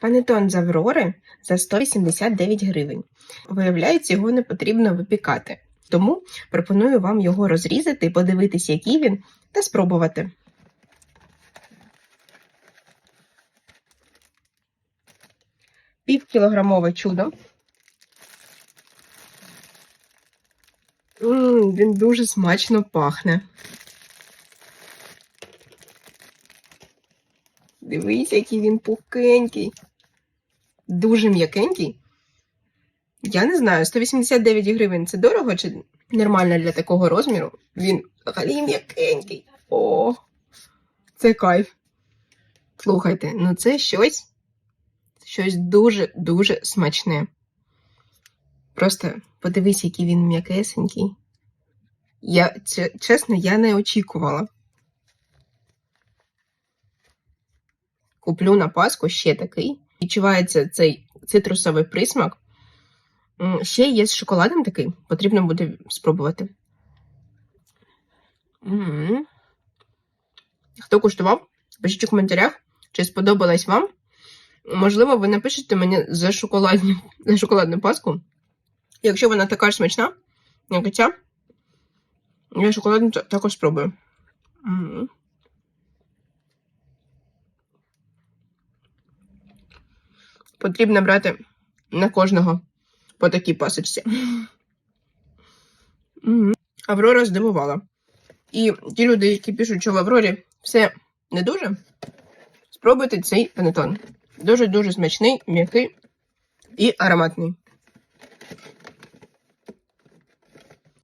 Панетон з Аврори за 189 гривень. Виявляється, його не потрібно випікати. Тому пропоную вам його розрізати, подивитись, який він, та спробувати. Півкілограмове чудо. М, він дуже смачно пахне. Дивись, який він пухкенький. Дуже м'якенький. Я не знаю, 189 гривень це дорого чи нормально для такого розміру? Він взагалі м'якенький. О, це кайф. Слухайте, ну це щось, щось дуже-дуже смачне. Просто подивись, який він м'якесенький. Я, чесно, я не очікувала. Куплю на Пасху ще такий. Відчувається цей цитрусовий присмак. Ще є з шоколадом такий, потрібно буде спробувати. Хто куштував? Пишіть у коментарях, чи сподобалось вам. Можливо, ви напишете мені за, шоколадні, за шоколадну паску. Якщо вона така ж смачна, як і ця, я шоколадну також спробую. Потрібно брати на кожного по такій пасочці. Аврора здивувала. І ті люди, які пишуть, що в Аврорі все не дуже, спробуйте цей панетон. Дуже-дуже смачний, м'який і ароматний.